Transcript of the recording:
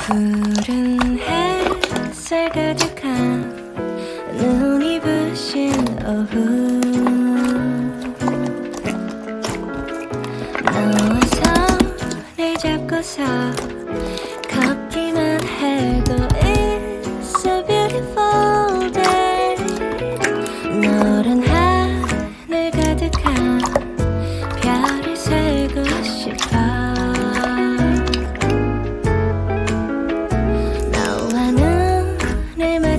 푸른 햇살 가득한 눈이 부신 오후 너와 손을 잡고서